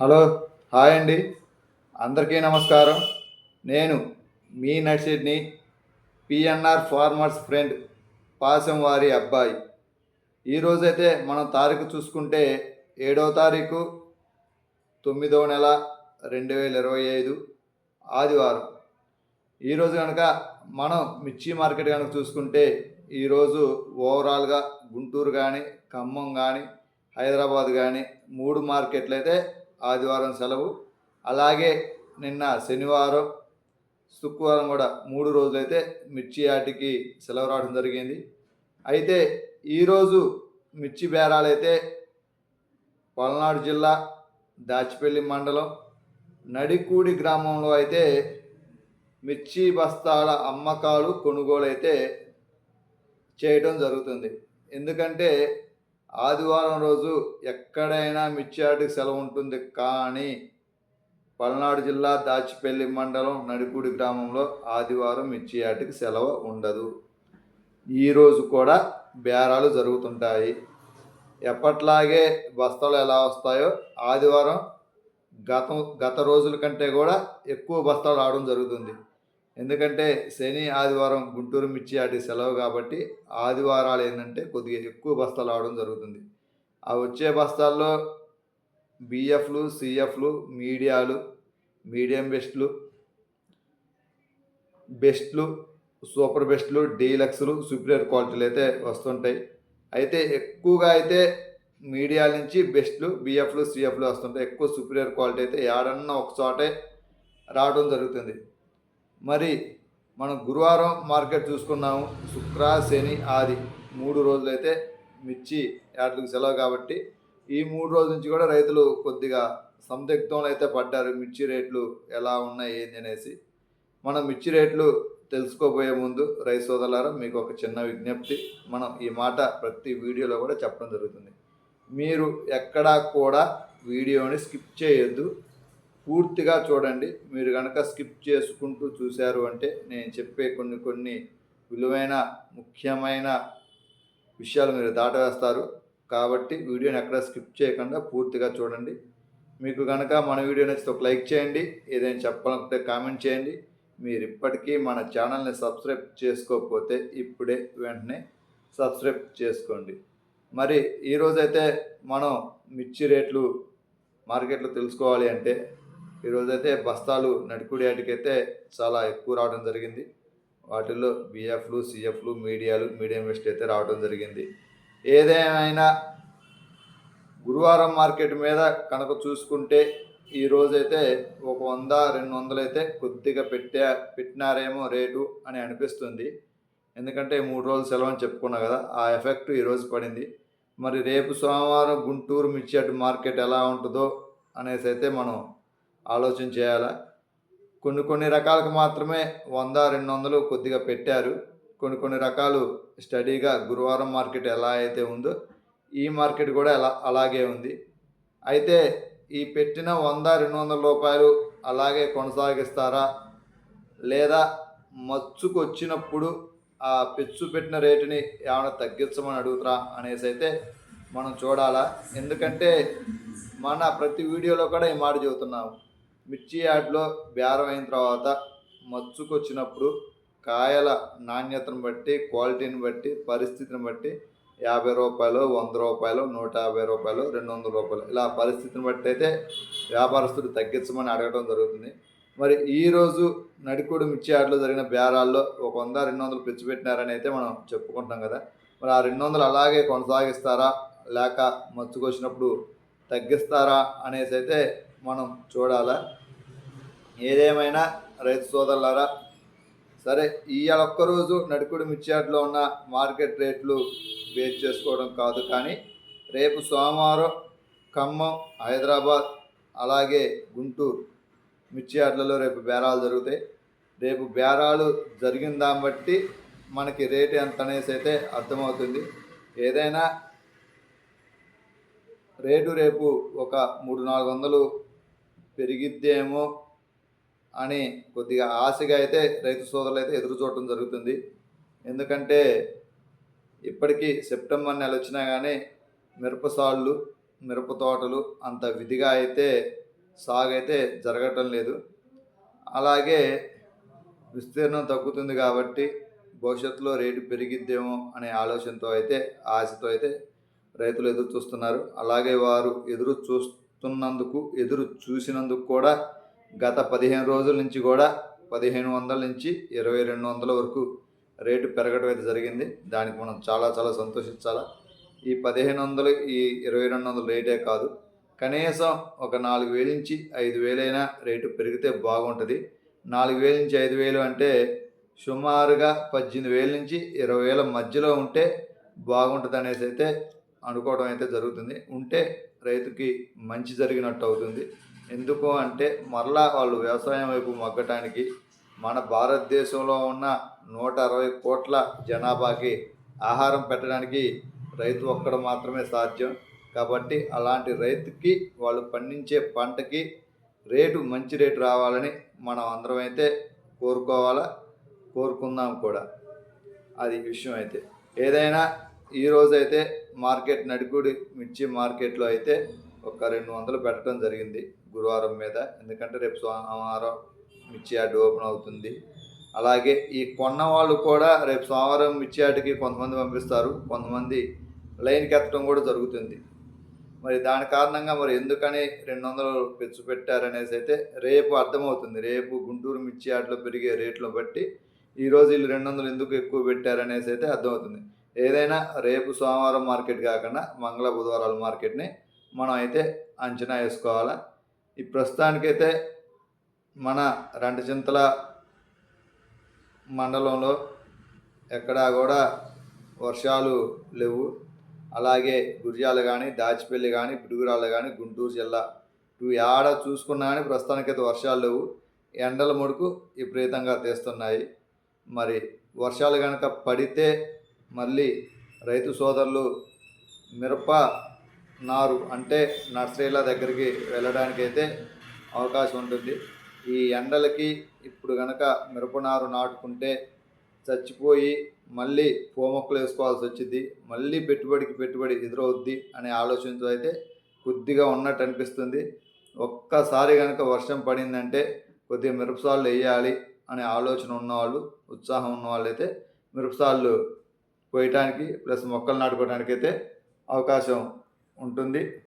Hello hi అండి. అందరికీ నమస్కారం. నేను మీ నర్సిడ్ని పిఎన్ఆర్ ఫార్మర్స్ ఫ్రెండ్ పాసం వారి అబ్బాయి. ఈరోజైతే మనం తారీఖు చూసుకుంటే ఏడో తారీఖు తొమ్మిదో నెల రెండు వేల ఇరవై ఐదు ఆదివారం. ఈరోజు కనుక మనం మిర్చి మార్కెట్ కనుక చూసుకుంటే ఈరోజు ఓవరాల్గా గుంటూరు కానీ ఖమ్మం కానీ హైదరాబాద్ కానీ మూడు మార్కెట్లు అయితే ఆదివారం సెలవు. అలాగే నిన్న శనివారం శుక్రవారం కూడా మూడు రోజులైతే మిర్చి ఆటికి సెలవు రావడం జరిగింది. అయితే ఈరోజు మిర్చి బేరాలైతే పల్నాడు జిల్లా దాచిపల్లి మండలం నడికూడి గ్రామంలో అయితే మిర్చి బస్తాల అమ్మకాలు కొనుగోలు అయితే చేయడం జరుగుతుంది. ఎందుకంటే ఆదివారం రోజు ఎక్కడైనా మిర్చి సెలవు ఉంటుంది. కానీ పల్నాడు జిల్లా దాచిపల్లి మండలం నడిపూడి గ్రామంలో ఆదివారం మిర్చి సెలవు ఉండదు. ఈరోజు కూడా బేరాలు జరుగుతుంటాయి. ఎప్పట్లాగే బస్తాలు ఎలా వస్తాయో ఆదివారం గతం గత రోజుల కంటే కూడా ఎక్కువ బస్తాలు రావడం జరుగుతుంది. ఎందుకంటే శని ఆదివారం గుంటూరు మిర్చి ఆటి సెలవు కాబట్టి ఆదివారాలు ఏంటంటే కొద్దిగా ఎక్కువ బస్తాలు రావడం జరుగుతుంది. ఆ వచ్చే బస్తాల్లో బిఎఫ్లు సిఎఫ్లు మీడియాలు మీడియం బెస్ట్లు బెస్ట్లు సూపర్ బెస్ట్లు డీలక్స్లు సుపీరియర్ క్వాలిటీలు అయితే వస్తుంటాయి. అయితే ఎక్కువగా అయితే మీడియా నుంచి బెస్ట్లు బిఎఫ్లు సిఎఫ్లు వస్తుంటాయి. ఎక్కువ సుపీరియర్ క్వాలిటీ అయితే ఏడన్నా ఒక చోటే రావడం జరుగుతుంది. మరి మనం గురువారం మార్కెట్ చూసుకున్నాము. శుక్ర శని ఆది మూడు రోజులైతే మిర్చి యాడ్లకు సెలవు కాబట్టి ఈ మూడు రోజుల నుంచి కూడా రైతులు కొద్దిగా సందిగ్ధంలో అయితే పడ్డారు. మిర్చి రేట్లు ఎలా ఉన్నాయి ఏంది అనేసి. మనం మిర్చి రేట్లు తెలుసుకోబోయే ముందు రైతు సోదరులారా మీకు ఒక చిన్న విజ్ఞప్తి. మనం ఈ మాట ప్రతి వీడియోలో కూడా చెప్పడం జరుగుతుంది. మీరు ఎక్కడా కూడా వీడియోని స్కిప్ చేయొద్దు. పూర్తిగా చూడండి. మీరు కనుక స్కిప్ చేసుకుంటూ చూశారు అంటే నేను చెప్పే కొన్ని కొన్ని విలువైన ముఖ్యమైన విషయాలు మీరు దాటవేస్తారు. కాబట్టి వీడియోని ఎక్కడ స్కిప్ చేయకుండా పూర్తిగా చూడండి. మీకు కనుక మన వీడియో నచ్చితే ఒక లైక్ చేయండి. ఏదైనా చెప్పాలనుకుంటే కామెంట్ చేయండి. మీరు ఇప్పటికీ మన ఛానల్ని సబ్స్క్రైబ్ చేసుకోకపోతే ఇప్పుడే వెంటనే సబ్స్క్రైబ్ చేసుకోండి. మరి ఈరోజైతే మనం మిర్చి రేట్లు మార్కెట్లో తెలుసుకోవాలి అంటే ఈరోజైతే బస్తాలు నడుకుడి వాటికైతే చాలా ఎక్కువ రావడం జరిగింది. వాటిల్లో బిఎఫ్లు సిఎఫ్లు మీడియాలు మీడియం వెస్ట్ అయితే రావడం జరిగింది. ఏదేమైనా గురువారం మార్కెట్ మీద కనుక చూసుకుంటే ఈరోజైతే ఒక వంద రెండు వందలు అయితే కొద్దిగా పెట్టా పెట్టినారేమో రేటు అని అనిపిస్తుంది. ఎందుకంటే మూడు రోజులు సెలవు అని చెప్పుకున్నా కదా ఆ ఎఫెక్ట్ ఈరోజు పడింది. మరి రేపు సోమవారం గుంటూరు మిర్చి మార్కెట్ ఎలా ఉంటుందో అనేసి అయితే మనం ఆలోచన చేయాలా? కొన్ని కొన్ని రకాలకు మాత్రమే వంద రెండు వందలు కొద్దిగా పెట్టారు. కొన్ని కొన్ని రకాలు స్టడీగా గురువారం మార్కెట్ ఎలా అయితే ఉందో ఈ మార్కెట్ కూడా ఎలా అలాగే ఉంది. అయితే ఈ పెట్టిన వంద రెండు వందల రూపాయలు అలాగే కొనసాగిస్తారా? లేదా మచ్చుకు వచ్చినప్పుడు ఆ పెచ్చు పెట్టిన రేటుని ఏమైనా తగ్గించమని అడుగుతారా అనేసి అయితే మనం చూడాలా. ఎందుకంటే మన ప్రతి వీడియోలో కూడా ఈ మాట చెబుతున్నాము. మిర్చి యాడ్లో బేరం అయిన తర్వాత మచ్చుకొచ్చినప్పుడు కాయల నాణ్యతను బట్టి క్వాలిటీని బట్టి పరిస్థితిని బట్టి యాభై రూపాయలు వంద రూపాయలు నూట యాభై రూపాయలు రెండు వందల రూపాయలు. ఇలా పరిస్థితిని బట్టి అయితే వ్యాపారస్తులు తగ్గించమని అడగడం జరుగుతుంది. మరి ఈరోజు నడికోడు మిర్చి యాడ్లో జరిగిన బేరాల్లో ఒక వంద రెండు వందలు పిచ్చి పెట్టినారని అయితే మనం చెప్పుకుంటాం కదా. మరి ఆ రెండు వందలు అలాగే కొనసాగిస్తారా? లేక మచ్చుకొచ్చినప్పుడు తగ్గిస్తారా అనేసి అయితే మనం చూడాలా. ఏదేమైనా రైతు సోదరులారా సరే ఇవాళ ఒక్కరోజు నడుకుడు మిర్చాట్లో ఉన్న మార్కెట్ రేట్లు బేస్ చేసుకోవడం కాదు కానీ రేపు సోమవారం ఖమ్మం హైదరాబాద్ అలాగే గుంటూరు మిర్చి రేపు బేరాలు జరుగుతాయి. రేపు బేరాలు జరిగిన దాన్ని బట్టి మనకి రేటు ఎంత అనేసి అయితే అర్థమవుతుంది. ఏదైనా రేటు రేపు ఒక మూడు నాలుగు వందలు పెరిగిద్దేమో అని కొద్దిగా ఆశగా అయితే రైతు సోదరులు అయితే ఎదురు చూడటం జరుగుతుంది. ఎందుకంటే ఇప్పటికీ సెప్టెంబర్ నెల వచ్చినా కానీ మిరప సాళ్ళు మిరప తోటలు అంత విధిగా అయితే సాగు అయితే జరగటం లేదు. అలాగే విస్తీర్ణం తగ్గుతుంది కాబట్టి భవిష్యత్తులో రేటు పెరిగిద్దేమో అనే ఆలోచనతో అయితే ఆశతో అయితే రైతులు ఎదురు చూస్తున్నారు. అలాగే వారు ఎదురు చూస్తున్నందుకు ఎదురు చూసినందుకు కూడా గత పదిహేను రోజుల నుంచి కూడా పదిహేను వందల నుంచి ఇరవై రెండు వందల వరకు రేటు పెరగడం అయితే జరిగింది. దానికి మనం చాలా చాలా సంతోషించాలా? ఈ పదిహేను వందలు ఈ ఇరవై రెండు వందల రేటే కాదు. కనీసం ఒక నాలుగు వేల నుంచి ఐదు వేలైనా రేటు పెరిగితే బాగుంటుంది. నాలుగు వేల నుంచి ఐదు వేలు అంటే సుమారుగా పద్దెనిమిది వేల నుంచి ఇరవై వేల మధ్యలో ఉంటే బాగుంటుంది అనేసి అయితే అనుకోవడం అయితే జరుగుతుంది. ఉంటే రైతుకి మంచి జరిగినట్టు అవుతుంది. ఎందుకు అంటే మరలా వాళ్ళు వ్యవసాయం వైపు మగ్గటానికి మన భారతదేశంలో ఉన్న నూట అరవై కోట్ల జనాభాకి ఆహారం పెట్టడానికి రైతు ఒక్కడు మాత్రమే సాధ్యం. కాబట్టి అలాంటి రైతుకి వాళ్ళు పండించే పంటకి రేటు మంచి రేటు రావాలని మనం అందరం అయితే కోరుకోవాలా? కోరుకుందాం కూడా. అది విషయం అయితే. ఏదైనా ఈరోజైతే మార్కెట్ నడుకుడి మిర్చి మార్కెట్లో అయితే ఒక రెండు వందలు పెట్టడం జరిగింది గురువారం మీద. ఎందుకంటే రేపు సోమవారం మిర్చి యార్డ్ ఓపెన్ అవుతుంది. అలాగే ఈ కొన్న వాళ్ళు కూడా రేపు సోమవారం మిర్చి యార్డ్కి కొంతమంది పంపిస్తారు. కొంతమంది లైన్కి ఎత్తడం కూడా జరుగుతుంది. మరి దాని కారణంగా మరి ఎందుకని రెండు వందలు పెంచు పెట్టారనేసి అయితే రేపు అర్థమవుతుంది. రేపు గుంటూరు మిర్చి యార్డ్లో పెరిగే రేట్లు బట్టి ఈరోజు వీళ్ళు రెండు వందలు ఎందుకు ఎక్కువ పెట్టారనేసి అయితే అర్థమవుతుంది. ఏదైనా రేపు సోమవారం మార్కెట్ కాకుండా మంగళ బుధవారాల మార్కెట్ని మనం అయితే అంచనా వేసుకోవాలా? ఈ ప్రస్తుతానికైతే మన రెండచింతల మండలంలో ఎక్కడా కూడా వర్షాలు లేవు. అలాగే గురిజాలు కానీ దాచిపల్లి కానీ పిడుగురాళ్ళు కానీ గుంటూరు జిల్లా. ఇవి ఆడ చూసుకున్నా కానీ ప్రస్తుతానికైతే వర్షాలు లేవు. ఎండల ముడుకు విపరీతంగా తీస్తున్నాయి. మరి వర్షాలు కనుక పడితే మళ్ళీ రైతు సోదరులు మిరప నారు అంటే నర్సరీల దగ్గరికి వెళ్ళడానికైతే అవకాశం ఉంటుంది. ఈ ఎండలకి ఇప్పుడు కనుక మిరప నారు నాటుకుంటే చచ్చిపోయి మళ్ళీ పోమొక్కలు వేసుకోవాల్సి వచ్చింది మళ్ళీ పెట్టుబడికి పెట్టుబడి ఎదురవుద్ది అనే ఆలోచనతో అయితే కొద్దిగా ఉన్నట్టు అనిపిస్తుంది. ఒక్కసారి కనుక వర్షం పడిందంటే కొద్దిగా మిరపసాళ్ళు వేయాలి అనే ఆలోచన ఉన్నవాళ్ళు ఉత్సాహం ఉన్నవాళ్ళు అయితే మిరపసాళ్ళు కోయటానికి ప్లస్ మొక్కలు నాటుకోవడానికి అయితే అవకాశం ఉంటుంది.